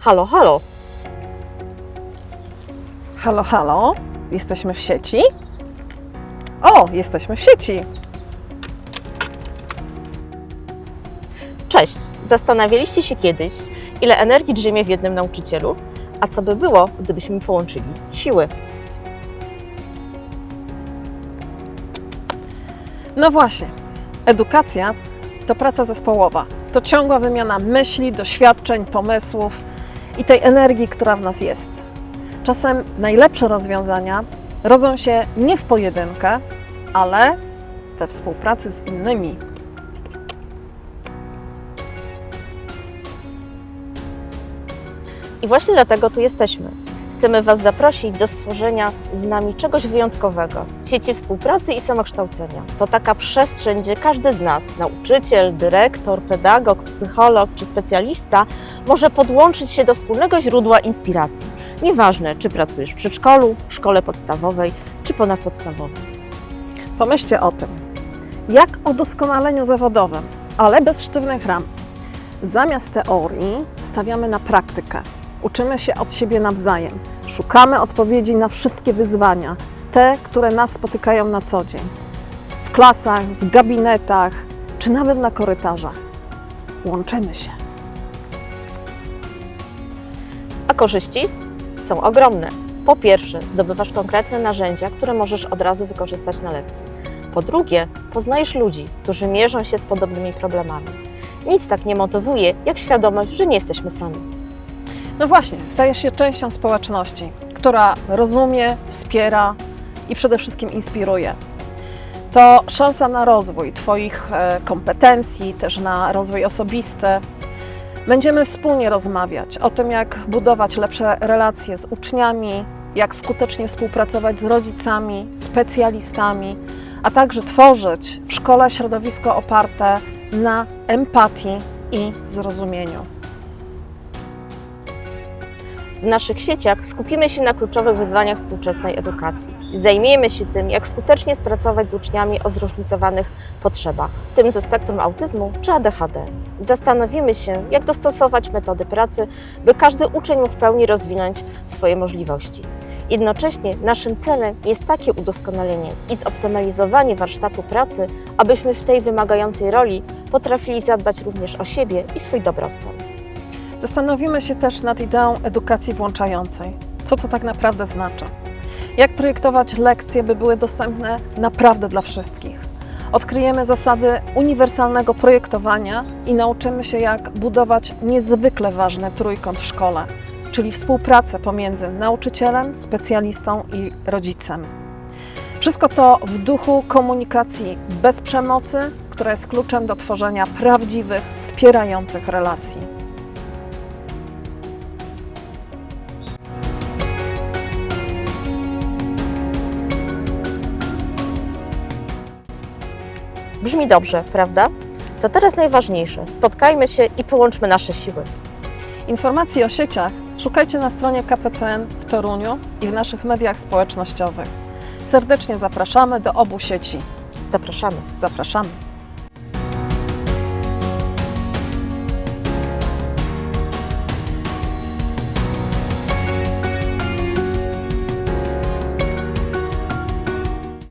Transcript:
Halo, halo. Halo, halo, jesteśmy w sieci? O, jesteśmy w sieci. Cześć. Zastanawialiście się kiedyś, ile energii drzemie w jednym nauczycielu? A co by było, gdybyśmy połączyli siły? No właśnie, edukacja to praca zespołowa. To ciągła wymiana myśli, doświadczeń, pomysłów i tej energii, która w nas jest. Czasem najlepsze rozwiązania rodzą się nie w pojedynkę, ale we współpracy z innymi. I właśnie dlatego tu jesteśmy. Chcemy Was zaprosić do stworzenia z nami czegoś wyjątkowego. Sieci współpracy i samokształcenia. To taka przestrzeń, gdzie każdy z nas, nauczyciel, dyrektor, pedagog, psycholog czy specjalista, może podłączyć się do wspólnego źródła inspiracji. Nieważne, czy pracujesz w przedszkolu, szkole podstawowej czy ponadpodstawowej. Pomyślcie o tym, jak o doskonaleniu zawodowym, ale bez sztywnych ram. Zamiast teorii stawiamy na praktykę. Uczymy się od siebie nawzajem. Szukamy odpowiedzi na wszystkie wyzwania, te, które nas spotykają na co dzień. W klasach, w gabinetach, czy nawet na korytarzach. Łączymy się. A korzyści są ogromne. Po pierwsze, zdobywasz konkretne narzędzia, które możesz od razu wykorzystać na lekcji. Po drugie, poznajesz ludzi, którzy mierzą się z podobnymi problemami. Nic tak nie motywuje, jak świadomość, że nie jesteśmy sami. No właśnie, stajesz się częścią społeczności, która rozumie, wspiera i przede wszystkim inspiruje. To szansa na rozwój Twoich e, kompetencji, też na rozwój osobisty. Będziemy wspólnie rozmawiać o tym, jak budować lepsze relacje z uczniami, jak skutecznie współpracować z rodzicami, specjalistami, a także tworzyć w szkole środowisko oparte na empatii i zrozumieniu. W naszych sieciach skupimy się na kluczowych wyzwaniach współczesnej edukacji. Zajmiemy się tym, jak skutecznie spracować z uczniami o zróżnicowanych potrzebach, w tym ze spektrum autyzmu czy ADHD. Zastanowimy się, jak dostosować metody pracy, by każdy uczeń mógł w pełni rozwinąć swoje możliwości. Jednocześnie naszym celem jest takie udoskonalenie i zoptymalizowanie warsztatu pracy, abyśmy w tej wymagającej roli potrafili zadbać również o siebie i swój dobrostan. Zastanowimy się też nad ideą edukacji włączającej. Co to tak naprawdę znaczy? Jak projektować lekcje, by były dostępne naprawdę dla wszystkich? Odkryjemy zasady uniwersalnego projektowania i nauczymy się, jak budować niezwykle ważny trójkąt w szkole, czyli współpracę pomiędzy nauczycielem, specjalistą i rodzicem. Wszystko to w duchu komunikacji bez przemocy, która jest kluczem do tworzenia prawdziwych, wspierających relacji. Brzmi dobrze, prawda? To teraz najważniejsze. Spotkajmy się i połączmy nasze siły. Informacji o sieciach szukajcie na stronie KPCN w Toruniu i w naszych mediach społecznościowych. Serdecznie zapraszamy do obu sieci. Zapraszamy. Zapraszamy.